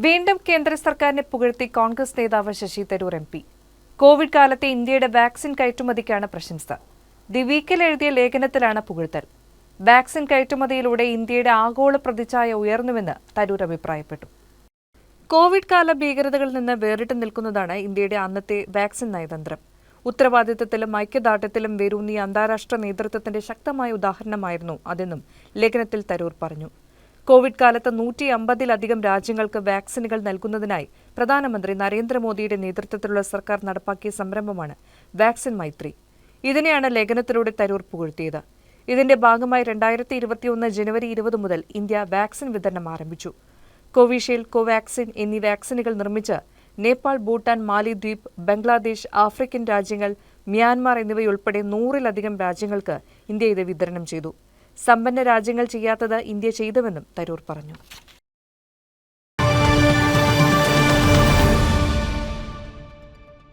വീണ്ടും കേന്ദ്ര സർക്കാരിനെ പുകഴ്ത്തി കോൺഗ്രസ് നേതാവ് Shashi Tharoor M P. Covid കാലത്തെ ഇന്ത്യയുടെ വാക്സിൻ കയറ്റുമതിക്കാണ് പ്രശംസ. ദി വീക്കിൽ എഴുതിയ ലേഖനത്തിലാണ് പുകഴ്ത്തൽ. വാക്സിൻ കയറ്റുമതിയിലൂടെ ഇന്ത്യയുടെ ആഗോള പ്രതിച്ഛായ ഉയർന്നുവെന്ന് തരൂർ അഭിപ്രായപ്പെട്ടു. കോവിഡ് കാല ഭീകരതകളിൽ നിന്ന് വേറിട്ട് നിൽക്കുന്നതാണ് ഇന്ത്യയുടെ അന്നത്തെ വാക്സിൻ നയതന്ത്രം. ഉത്തരവാദിത്തത്തിലും ഐക്യദാർഢ്യത്തിലും വേരൂന്നിയ അന്താരാഷ്ട്ര നേതൃത്വത്തിന്റെ ശക്തമായ ഉദാഹരണമായിരുന്നു അതെന്നും ലേഖനത്തിൽ തരൂർ പറഞ്ഞു. കോവിഡ് കാലത്ത് നൂറ്റി അമ്പതിലധികം രാജ്യങ്ങൾക്ക് വാക്സിനുകൾ നൽകുന്നതിനായി പ്രധാനമന്ത്രി നരേന്ദ്രമോദിയുടെ നേതൃത്വത്തിലുള്ള സർക്കാർ നടപ്പാക്കിയ സംരംഭമാണ് വാക്സിൻ മൈത്രി. ഇതിനെയാണ് ലേഖനത്തിലൂടെ തരൂർ പുകഴ്ത്തിയത്. ഇതിന്റെ ഭാഗമായി രണ്ടായിരത്തി ഇരുപത്തിയൊന്ന് ജനുവരി ഇരുപത് മുതൽ ഇന്ത്യ വാക്സിൻ വിതരണം ആരംഭിച്ചു. കോവിഷീൽഡ് കോവാക്സിൻ എന്നീ വാക്സിനുകൾ നിർമ്മിച്ച് നേപ്പാൾ ഭൂട്ടാൻ മാലിദ്വീപ് ബംഗ്ലാദേശ് ആഫ്രിക്കൻ രാജ്യങ്ങൾ മ്യാൻമാർ എന്നിവയുൾപ്പെടെ നൂറിലധികം രാജ്യങ്ങൾക്ക് ഇന്ത്യ ഇത് വിതരണം ചെയ്തു. സമ്പന്ന രാജ്യങ്ങൾ ചെയ്യാത്തത് ഇന്ത്യ ചെയ്തുവെന്നും തരൂർ പറഞ്ഞു